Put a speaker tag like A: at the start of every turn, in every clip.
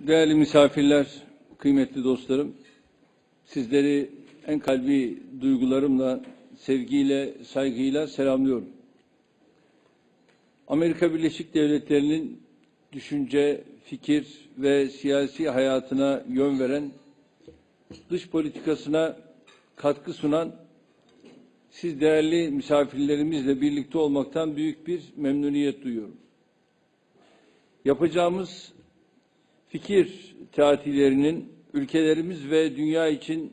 A: değerli misafirler, kıymetli dostlarım. Sizleri en kalbi duygularımla, sevgiyle, saygıyla selamlıyorum. Amerika Birleşik Devletleri'nin düşünce, fikir ve siyasi hayatına yön veren, dış politikasına katkı sunan siz değerli misafirlerimizle birlikte olmaktan büyük bir memnuniyet duyuyorum. Yapacağımız fikir tatillerinin ülkelerimiz ve dünya için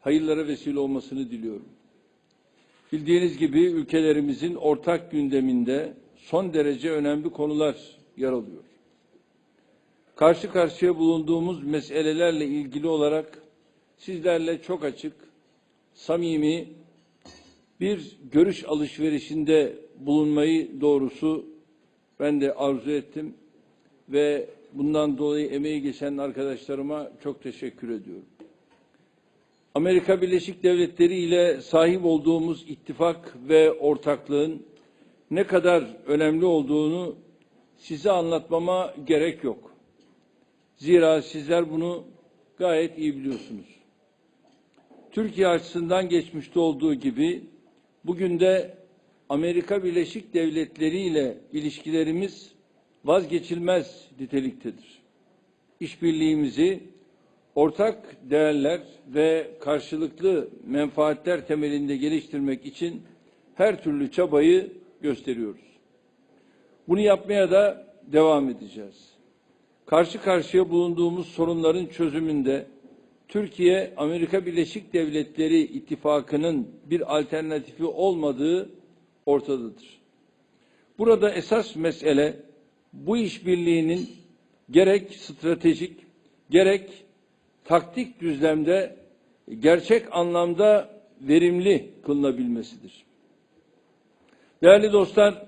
A: hayırlara vesile olmasını diliyorum. Bildiğiniz gibi ülkelerimizin ortak gündeminde son derece önemli konular yer alıyor. Karşı karşıya bulunduğumuz meselelerle ilgili olarak sizlerle çok açık, samimi bir görüş alışverişinde bulunmayı doğrusu ben de arzu ettim ve bundan dolayı emeği geçen arkadaşlarıma çok teşekkür ediyorum. Amerika Birleşik Devletleri ile sahip olduğumuz ittifak ve ortaklığın ne kadar önemli olduğunu size anlatmama gerek yok. Zira sizler bunu gayet iyi biliyorsunuz. Türkiye açısından geçmişte olduğu gibi bugün de Amerika Birleşik Devletleri ile ilişkilerimiz vazgeçilmez niteliktedir. İşbirliğimizi ortak değerler ve karşılıklı menfaatler temelinde geliştirmek için her türlü çabayı gösteriyoruz. Bunu yapmaya da devam edeceğiz. Karşı karşıya bulunduğumuz sorunların çözümünde Türkiye Amerika Birleşik Devletleri ittifakının bir alternatifi olmadığı ortadadır. Burada esas mesele bu işbirliğinin gerek stratejik gerek taktik düzlemde gerçek anlamda verimli kılınabilmesidir. Değerli dostlar,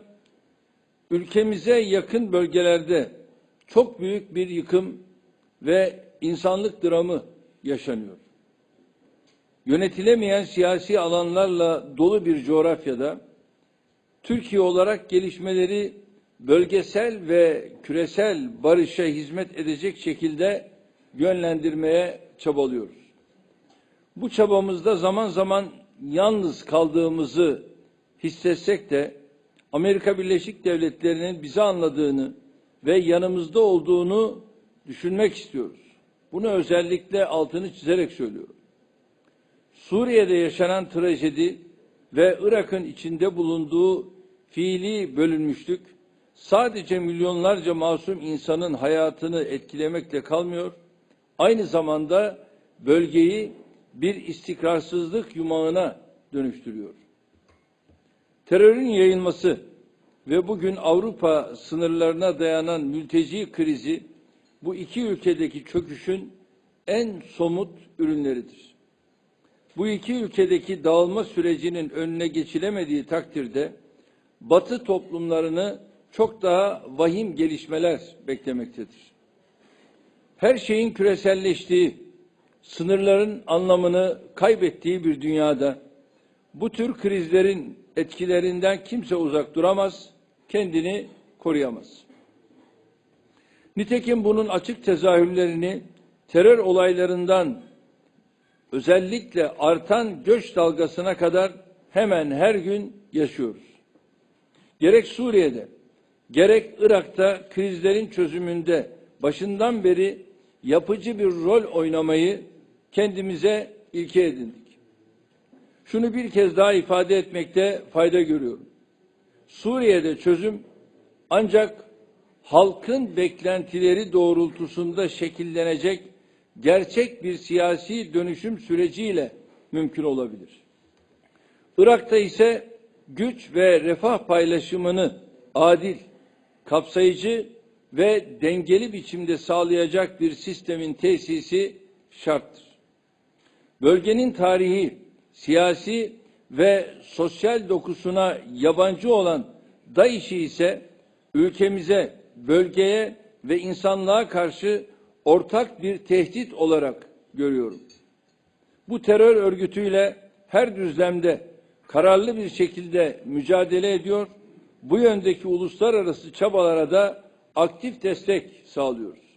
A: ülkemize yakın bölgelerde çok büyük bir yıkım ve insanlık dramı yaşanıyor. Yönetilemeyen siyasi alanlarla dolu bir coğrafyada Türkiye olarak gelişmeleri bölgesel ve küresel barışa hizmet edecek şekilde yönlendirmeye çabalıyoruz. Bu çabamızda zaman zaman yalnız kaldığımızı hissetsek de Amerika Birleşik Devletleri'nin bizi anladığını ve yanımızda olduğunu düşünmek istiyoruz. Bunu özellikle altını çizerek söylüyorum. Suriye'de yaşanan trajedi ve Irak'ın içinde bulunduğu fiili bölünmüşlük sadece milyonlarca masum insanın hayatını etkilemekle kalmıyor, aynı zamanda bölgeyi bir istikrarsızlık yumağına dönüştürüyor. Terörün yayılması ve bugün Avrupa sınırlarına dayanan mülteci krizi bu iki ülkedeki çöküşün en somut ürünleridir. Bu iki ülkedeki dağılma sürecinin önüne geçilemediği takdirde Batı toplumlarını çok daha vahim gelişmeler beklemektedir. Her şeyin küreselleştiği, sınırların anlamını kaybettiği bir dünyada bu tür krizlerin etkilerinden kimse uzak duramaz, kendini koruyamaz. Nitekim bunun açık tezahürlerini terör olaylarından özellikle artan göç dalgasına kadar hemen her gün yaşıyoruz. Gerek Suriye'de, gerek Irak'ta krizlerin çözümünde başından beri yapıcı bir rol oynamayı kendimize ilke edindik. Şunu bir kez daha ifade etmekte fayda görüyorum. Suriye'de çözüm ancak halkın beklentileri doğrultusunda şekillenecek gerçek bir siyasi dönüşüm süreciyle mümkün olabilir. Irak'ta ise güç ve refah paylaşımını adil, kapsayıcı ve dengeli biçimde sağlayacak bir sistemin tesisi şarttır. Bölgenin tarihi, siyasi ve sosyal dokusuna yabancı olan DAEŞ'i ise ülkemize, bölgeye ve insanlığa karşı ortak bir tehdit olarak görüyorum. Bu terör örgütüyle her düzlemde kararlı bir şekilde mücadele ediyor, bu yöndeki uluslararası çabalara da aktif destek sağlıyoruz.